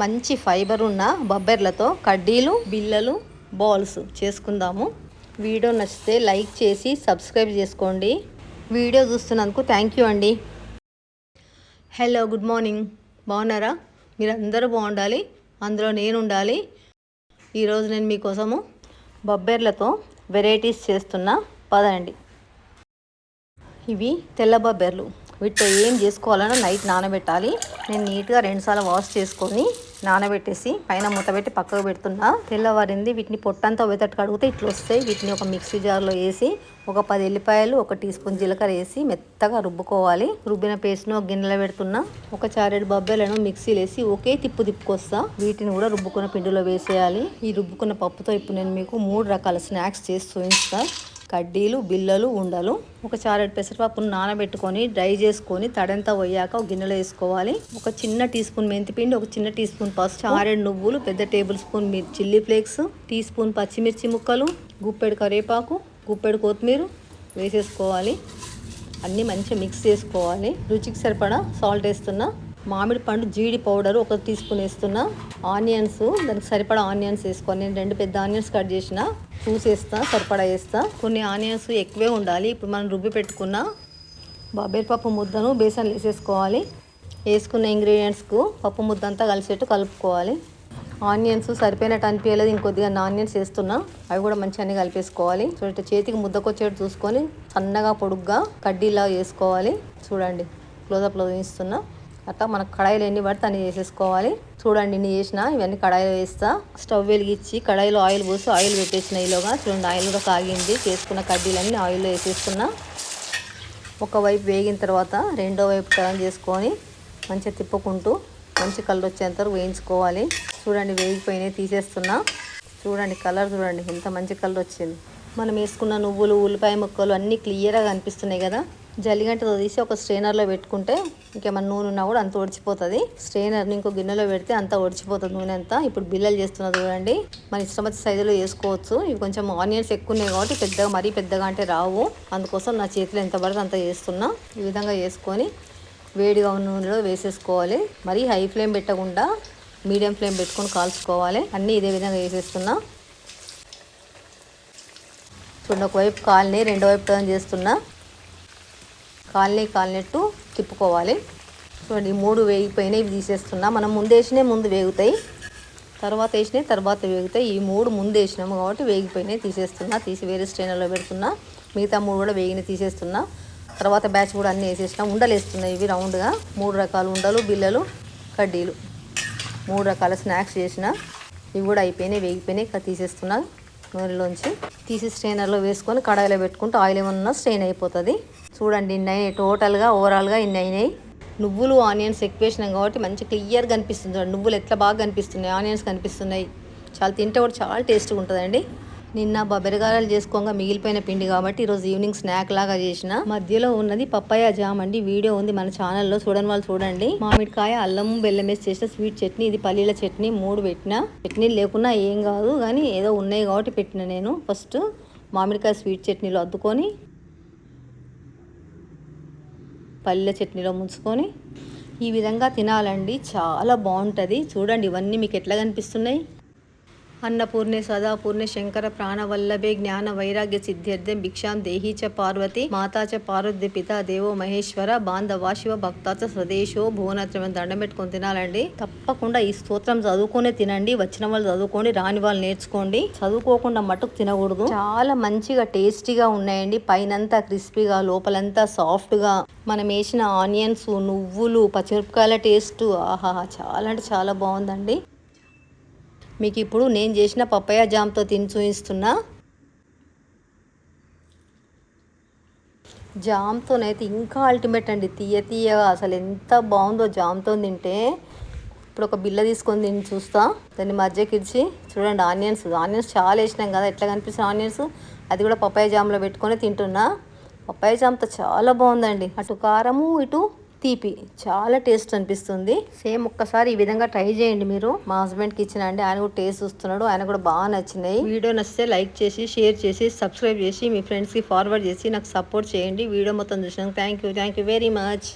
మంచి ఫైబర్ ఉన్న బొబ్బెర్లతో కడ్డీలు బిల్లలు బాల్స్ చేసుకుందాము. వీడియో నచ్చితే లైక్ చేసి సబ్స్క్రైబ్ చేసుకోండి. వీడియో చూస్తున్నందుకు థ్యాంక్ యూ అండి. Hello good morning. బాగున్నారా? మీరు అందరూ బాగుండాలి. అందులో నేను ఉండాలి ఈరోజు నేను మీకోసము బొబ్బెర్లతో వెరైటీస్ చేస్తున్నా. పదండి. ఇవి తెల్ల బొబ్బెర్లు. వీటితో ఏం చేసుకోవాలన్నా నైట్ నానబెట్టాలి. నేను నీట్గా రెండుసార్లు వాష్ చేసుకొని నానబెట్టేసి పైన మూత పెట్టి పక్కకు పెడుతున్నా. తెల్లవారింది వీటిని పొట్టంతా వెతట్టు కడిగితే ఇట్లా వస్తాయి. వీటిని ఒక మిక్సీ జార్లో వేసి ఒక పది ఎల్లిపాయలు ఒక టీ స్పూన్ జీలకర్ర వేసి మెత్తగా రుబ్బుకోవాలి. రుబ్బిన పేస్ట్ను ఒక గిన్నెలో పెడుతున్నా. ఒక చారెడు బొబ్బెలను మిక్సీలో వేసి ఒకే తిప్పు తిప్పుకొస్తా. వీటిని కూడా రుబ్బుకున్న పిండిలో వేసేయాలి. ఈ రుబ్బుకున్న పప్పుతో ఇప్పుడు నేను మీకు మూడు రకాల స్నాక్స్ చేసి చూపిస్తాను కడ్డీలు బిల్లలు ఉండలు ఒక చారెడ్ పెసరపప్పును నానబెట్టుకొని డ్రై చేసుకొని తడంతా పోయాక ఒక గిన్నెలో వేసుకోవాలి. ఒక చిన్న టీ స్పూన్ మెంతిపిండి ఒక చిన్న టీ స్పూన్ పసుపు చారెడు నువ్వులు పెద్ద tablespoon chilli flakes teaspoon పచ్చిమిర్చి ముక్కలు గుప్పెడు కరివేపాకు గుప్పెడు కొత్తిమీర వేసేసుకోవాలి. అన్నీ మంచిగా మిక్స్ చేసుకోవాలి. రుచికి సరిపడా సాల్ట్ వేస్తున్నా. మామిడి పండు జీడి పౌడర్ ఒక టీ స్పూన్ వేస్తున్నా ఆనియన్స్. దానికి సరిపడా ఆనియన్స్ వేసుకొని నేను రెండు పెద్ద ఆనియన్స్ కట్ చేసిన. చూసేస్తా సరిపడా వేస్తా. కొన్ని ఆనియన్స్ ఎక్కువే ఉండాలి. ఇప్పుడు మనం రుబ్బి పెట్టుకున్న బాబేరు పప్పు ముద్దను బేసన్ వేసేసుకోవాలి. వేసుకున్న ఇంగ్రీడియంట్స్కు పప్పు ముద్ద అంతా కలిసేట్టు కలుపుకోవాలి. ఆనియన్స్ సరిపోయినట్టు అనిపించలేదు. ఇంకొద్దిగా ఆనియన్స్ వేస్తున్నా. అవి కూడా మంచిగా అన్ని కలిపేసుకోవాలి. చూడండి చేతికి ముద్దకొచ్చేట్టు చూసుకొని సన్నగా పొడుగ్గా కడ్డీలా వేసుకోవాలి. చూడండి క్లోజప్లో వేస్తున్నా అట్లా మనకు కడాయిలు ఎన్ని పడితే అన్ని వేసేసుకోవాలి చూడండి ఇన్ని చేసిన ఇవన్నీ కడాయిలో వేస్తా. స్టవ్ వెలిగించి కడాయిలో ఆయిల్ పోసి ఆయిల్ పెట్టేసిన ఈలోగా చూడండి ఆయిల్ కూడా కాగింది. చేసుకున్న కడ్డీలన్నీ ఆయిల్లో వేసేసుకున్నా. ఒకవైపు వేగిన తర్వాత రెండో వైపు టర్న్ చేసుకొని మంచిగా తిప్పుకుంటూ మంచి కలర్ వచ్చేంత వరకు వేయించుకోవాలి. చూడండి వేగిపోయినాయి తీసేస్తున్నా. చూడండి కలర్ చూడండి ఎంత మంచి కలర్ వచ్చింది. మనం వేసుకున్న నువ్వులు ఉల్లిపాయ ముక్కలు అన్నీ క్లియర్గా కనిపిస్తున్నాయి కదా. జల్లిగంటతో తీసి ఒక స్ట్రెయినర్లో పెట్టుకుంటే ఇంకేమైనా నూనె ఉన్నా కూడా అంత ఒడిచిపోతుంది. స్ట్రెయినర్ని ఇంకో గిన్నెలో పెడితే అంత ఒడిచిపోతుంది నూనె అంతా. ఇప్పుడు బిల్లలు చేస్తున్నది చూడండి. మన ఇష్టం వచ్చే సైజులో వేసుకోవచ్చు ఇవి కొంచెం ఆనియన్స్ ఎక్కువ ఉన్నాయి కాబట్టి పెద్దగా మరీ పెద్దగా అంటే రావు. అందుకోసం నా చేతిలో ఎంత పడితే అంత చేస్తున్నా. ఈ విధంగా వేసుకొని వేడిగా ఉన్న నూనెలో వేసేసుకోవాలి. మరీ హై ఫ్లేమ్ పెట్టకుండా మీడియం ఫ్లేమ్ పెట్టుకొని కాల్చుకోవాలి. అన్నీ ఇదే విధంగా వేసేస్తున్నా చూడండి ఒకవైపు కాలనీ రెండో వైపు టర్న్ చేస్తున్నా కాలనీ కాలినట్టు తిప్పుకోవాలి. చూడండి ఈ మూడు వేగిపోయినాయి ఇవి తీసేస్తున్నా. మనం ముందు వేసినాయి ముందు వేగుతాయి. తర్వాత వేసినాయి తర్వాత వేగుతాయి. ఈ మూడు ముందు వేసినాము కాబట్టి వేగిపోయినాయి తీసేస్తున్నా. తీసి వేరే స్ట్రైనర్లో పెడుతున్నా. మిగతా మూడు కూడా వేగిన తీసేస్తున్నా. తర్వాత బ్యాచ్ కూడా అన్నీ వేసేసినా. ఉండలు వేస్తున్నాయి ఇవి రౌండ్గా. మూడు రకాల ఉండలు బిల్లలు కడ్డీలు. మూడు రకాల స్నాక్స్ చేసిన. ఇవి కూడా అయిపోయినాయి వేగిపోయినాయి. తీసేస్తున్నా. నూనెలోంచి తీసి స్ట్రైనర్లో వేసుకొని కడాయిలో పెట్టుకుంటే ఆయిల్ ఏమన్నా స్ట్రెయిన్ అయిపోతుంది. చూడండి ఇన్ని అయినాయి టోటల్గా ఓవరాల్గా ఇన్ని అయినాయి. నువ్వులు ఆనియన్స్ ఎక్కువ వేసినాం కాబట్టి మంచి క్లియర్గా కనిపిస్తుంది. నువ్వులు ఎట్లా బాగా కనిపిస్తున్నాయి ఆనియన్స్ కనిపిస్తున్నాయి. చాలా తింటే కూడా చాలా టేస్ట్గా ఉంటుందండి. నిన్న బొబ్బరిగారాలు చేసుకోగా మిగిలిపోయిన పిండి కాబట్టి ఈరోజు ఈవినింగ్ స్నాక్ లాగా చేసిన. మధ్యలో ఉన్నది పప్పాయ జామ్ అండి. వీడియో ఉంది మన ఛానల్లో. చూడని వాళ్ళు చూడండి. మామిడికాయ అల్లం బెల్లం వేసి చేసిన స్వీట్ చట్నీ. ఇది పల్లీల చట్నీ మూడు పెట్టిన. చట్నీ లేకున్నా ఏం కాదు కానీ ఏదో ఉన్నాయి కాబట్టి పెట్టిన నేను. ఫస్ట్ మామిడికాయ స్వీట్ చట్నీలో అద్దుకొని పల్లె చట్నీలో ముంచుకొని ఈ విధంగా తినాలండి. చాలా బాగుంటుంది. చూడండి ఇవన్నీ మీకు ఎట్లా కనిపిస్తున్నాయి? అన్నపూర్ణే సదాపూర్ణే శంకర ప్రాణవల్లభే జ్ఞాన వైరాగ్య సిద్ధ్యర్థం భిక్షాం దేహీ చ పార్వతి మాతా చ పార్వతి పితా దేవో మహేశ్వర బాంధవా శివ భక్తాచ స్వదేశో భువనత్రం దండం పెట్టుకొని తినాలండి. తప్పకుండా ఈ స్తోత్రం చదువుకొని తినండి వచ్చిన వాళ్ళు చదువుకోండి రాని వాళ్ళు నేర్చుకోండి. చదువుకోకుండా మటుకు తినకూడదు. చాలా మంచిగా టేస్టీగా ఉన్నాయండి. పైనంతా క్రిస్పీగా లోపలంతా సాఫ్ట్గా. మనం వేసిన ఆనియన్స్ నువ్వులు పచ్చిమిరపకాయల టేస్ట్ ఆహా చాలా అంటే చాలా బాగుందండి. మీకు ఇప్పుడు నేను చేసిన పప్పయ్య జామ్తో తిని చూపిస్తున్నా జామ్తోనైతే ఇంకా అల్టిమేట్ అండి. తీయ తీయగా అసలు ఎంత బాగుందో జామ్తో తింటే. ఇప్పుడు ఒక బిల్ల తీసుకొని తిని చూస్తా. దాన్ని మధ్యకిడిచి చూడండి ఆనియన్స్. ఆనియన్స్ చాలా వేసినాం కదా ఎట్లా కనిపిస్తుంది ఆనియన్స్? అది కూడా పప్పాయ జామ్లో పెట్టుకొని తింటున్నా. పప్పాయ జామ్తో చాలా బాగుందండి. అటు కారము ఇటు తీపి. చాలా టేస్ట్ అనిపిస్తుంది. సేమ్ ఒక్కసారి ఈ విధంగా ట్రై చేయండి మీరు. మా హస్బెండ్కి ఇచ్చిన అండి. ఆయన కూడా టేస్ట్ చూస్తున్నాడు. ఆయన కూడా బాగా నచ్చినాయి. వీడియో నచ్చితే లైక్ చేసి షేర్ చేసి సబ్స్క్రైబ్ చేసి మీ ఫ్రెండ్స్కి ఫార్వర్డ్ చేసి నాకు సపోర్ట్ చేయండి. వీడియో మొత్తం చూసినాక thank you thank you very much.